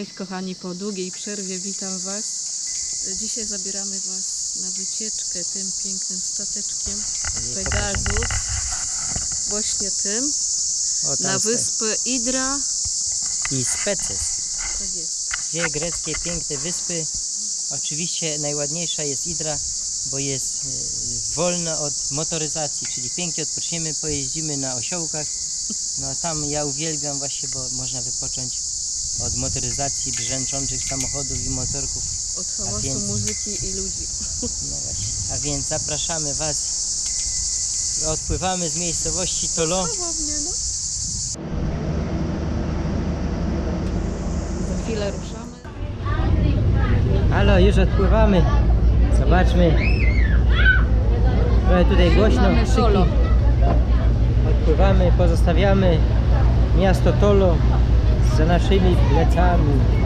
Cześć kochani, po długiej przerwie witam Was. Dzisiaj zabieramy Was na wycieczkę tym pięknym stateczkiem Pegasus. Właśnie tym. O, Na wyspę Idra. I Speces. Tak jest. Dwie greckie piękne wyspy. Oczywiście najładniejsza jest Idra, bo jest e, wolna od motoryzacji, czyli pięknie odpoczniemy, pojeździmy na osiołkach. No a tam ja uwielbiam właśnie, bo można wypocząć od motoryzacji brzęczących samochodów i motorków. Od hałasu więc- muzyki i ludzi. No właśnie. A więc zapraszamy Was. Odpływamy z miejscowości Tolo. No. Za chwilę ruszamy. Halo, już odpływamy. Zobaczmy. Trochę tutaj głośno, krzyki. Odpływamy, pozostawiamy miasto Tolo za naszymi plecami.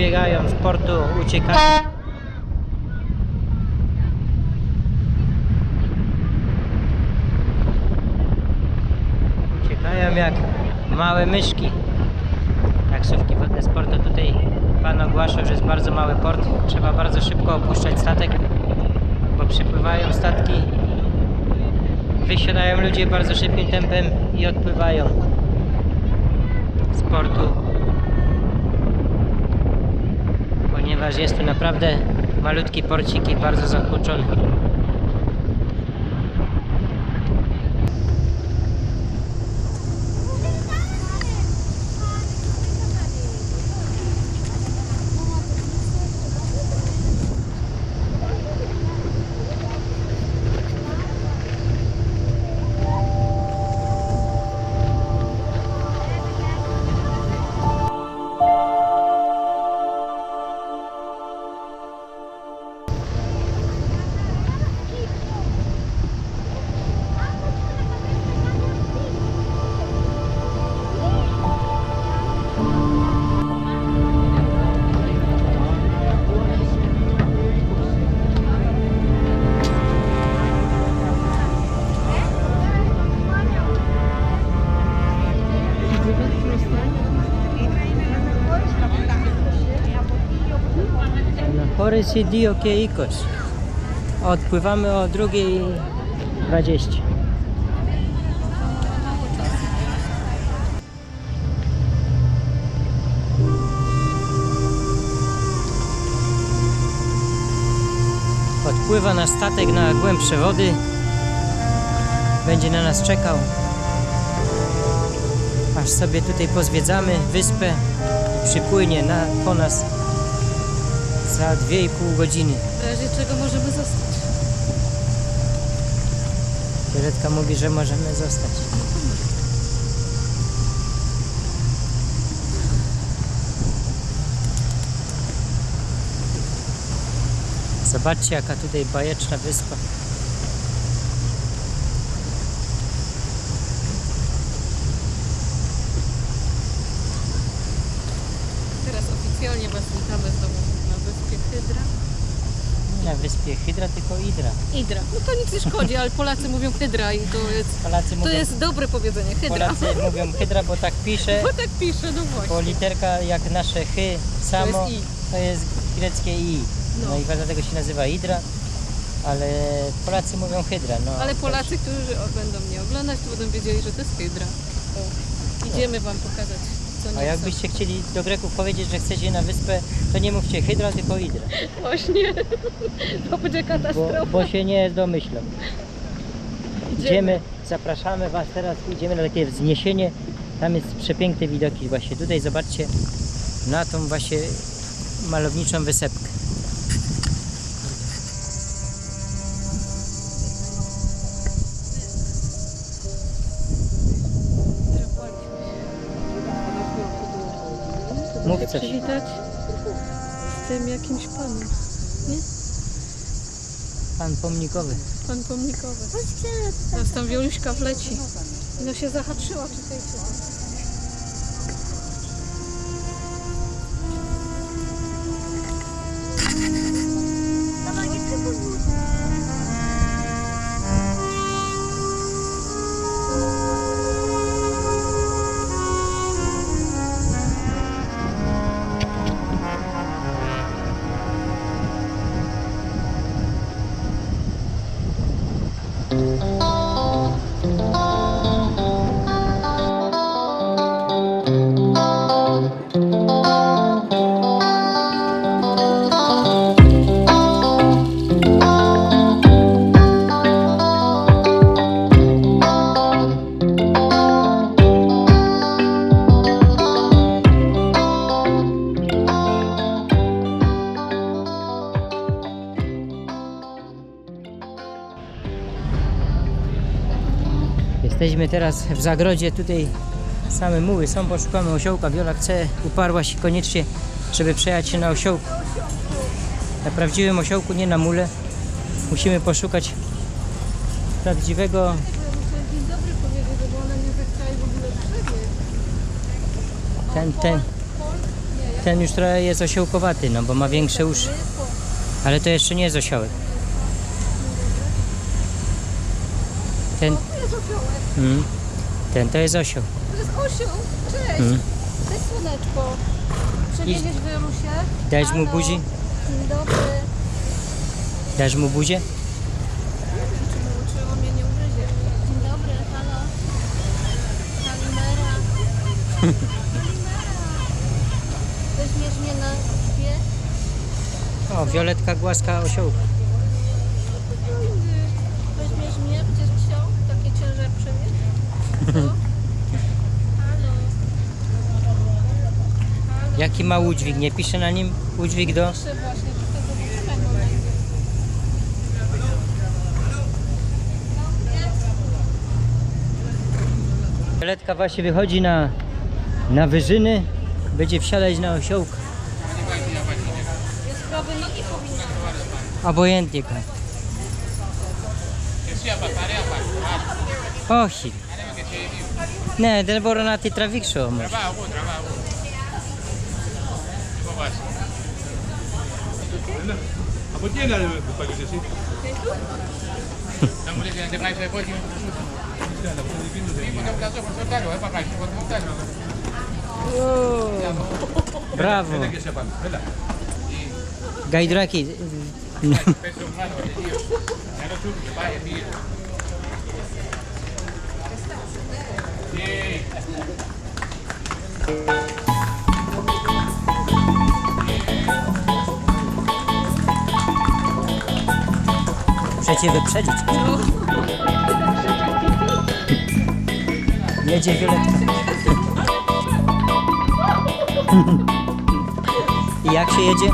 Wybiegają z portu, uciekają. Uciekają jak małe myszki. Taksówki wodne z portu tutaj Pan ogłaszał, że jest bardzo mały port. Trzeba bardzo szybko opuszczać statek, bo przypływają statki. Wysiadają ludzie bardzo szybkim tempem i odpływają z portu. ponieważ jest tu naprawdę malutki porcik i bardzo zakłoczony. 42 και 20. Odpływamy o 2.20. Odpływa na statek na głębsze wody. Będzie na nas czekał. Aż sobie tutaj pozwiedzamy wyspę i przypłynie na, po nas za 2,5 godziny. W razie czego możemy zostać. Violetka mówi, że możemy zostać. Zobaczcie jaka tutaj bajeczna wyspa. Teraz oficjalnie Was witamy znowu na wyspie Hydra. Nie na wyspie Hydra, tylko Idra. No to nic nie szkodzi, ale Polacy mówią Hydra i to jest, Polacy to mówią, jest dobre powiedzenie. Hydra. Polacy mówią Hydra, bo tak pisze, Bo tak pisze, no właśnie. bo literka jak nasze chy samo, jest i. to jest greckie i. No, No. i dlatego się nazywa Idra, ale Polacy mówią Hydra. No, Ale Polacy, którzy o- będą mnie oglądać, to będą wiedzieli, że to jest Hydra. O, idziemy Wam pokazać, co A nieco. jakbyście chcieli do Greków powiedzieć, że chcecie na wyspę, to nie mówcie Hydra, tylko Idra, Właśnie. To będzie bo, katastrofa. bo się nie domyślą. Idziemy, zapraszamy Was teraz, idziemy na takie wzniesienie, tam jest przepiękne widoki właśnie. Tutaj zobaczcie na tą właśnie malowniczą wysepkę. Mów coś. przywitać tym jakimś panem. Pan pomnikowy. Pan pomnikowy. Teraz tam Wioluśka wleci. No się zahaczyła, czekajcie. Jesteśmy teraz w zagrodzie, tutaj same muły są, poszukamy osiołka. Wiola chce, uparła się koniecznie, żeby przejechać się na osiołku. Na prawdziwym osiołku, nie na mule. Musimy poszukać prawdziwego ten, ten, ten już trochę jest osiołkowaty, no bo ma większe uszy. Ale to jeszcze nie jest osiołek. Ten, jest osiołek. mm, ten to jest osioł. To jest osioł. Cześć. Mm. Cześć słoneczko. Przewieziesz Wiorusię? Dajesz mu Halo. buzi? Dzień dobry. Dasz mu buzię? Czy, czy on mnie nie ugryzie? Dzień dobry, halo. Kalimera. Kalimera. Weźmiesz mnie na śpiew? O, Violetka głaska osiołka. Weźmiesz mnie, będziesz chciał Co? Halo. Halo. Jaki ma udźwig? Nie pisze na nim udźwig do... Piszę właśnie, wychodzi na, na wyżyny. Będzie wsiadać na osiołka. Jest prawy nogi powinna. Obojętnie go. Όχι. Ναι, δεν μπορώ να τη τραβήξω όμως. Τραβάω εγώ, τραβάω εγώ. Τι φοβάσαι. Από εκεί έκανε που πάγεις εσύ. Να μου λες να δεν πάει στο επόμενο. Τίποτα που Muszę cię wyprzedzić. Jedzie Violetka. I jak się jedzie?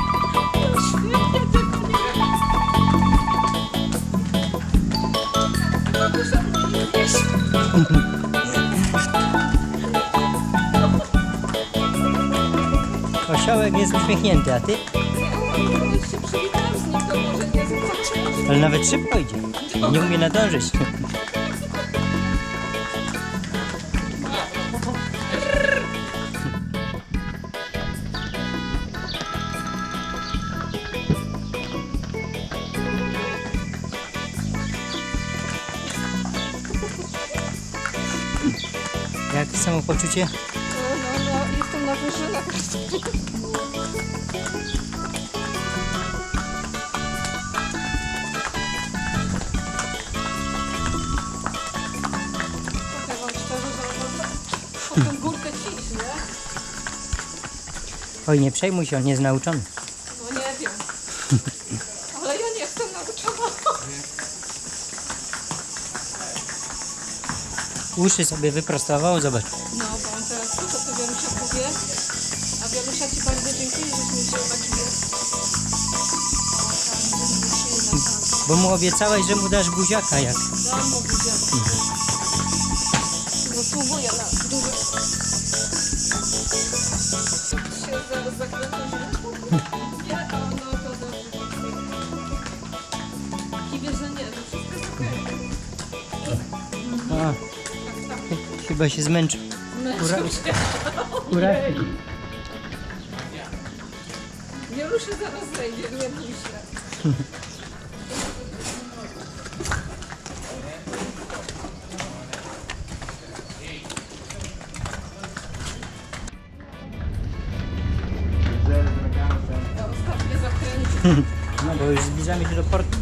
Osiołek jest uśmiechnięty, a ty? Ale nawet szybko idzie. Nie umie nadążyć. Jak samopoczucie? No, no, no, jestem na wyżynach. Tą górkę ciś, nie? Oj, nie przejmuj się, on jest nauczony. No nie wiem. Ale ja nie jestem nauczona. Uszy sobie wyprostował, zobacz. No, bo on teraz to, co ty Wielusia powie. A Wielusia ci bardzo dziękuję, żeś mi wziął taki. Bo mu obiecałeś, że mu dasz buziaka jak. Dam mu buziaka. Zasługuje na no, okej. A, chyba się zmęczył. Ura-. Ura- No bo już zbliżamy się do portu.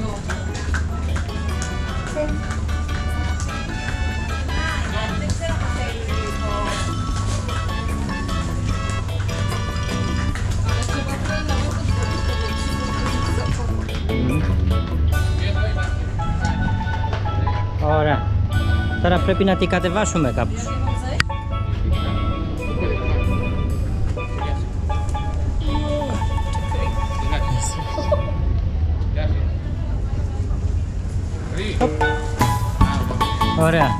No. Ale trzeba tutaj nawet odpowiedź powiedzieć, Ora. Τώρα πρέπει να την κατεβάσουμε κάπως. Glória.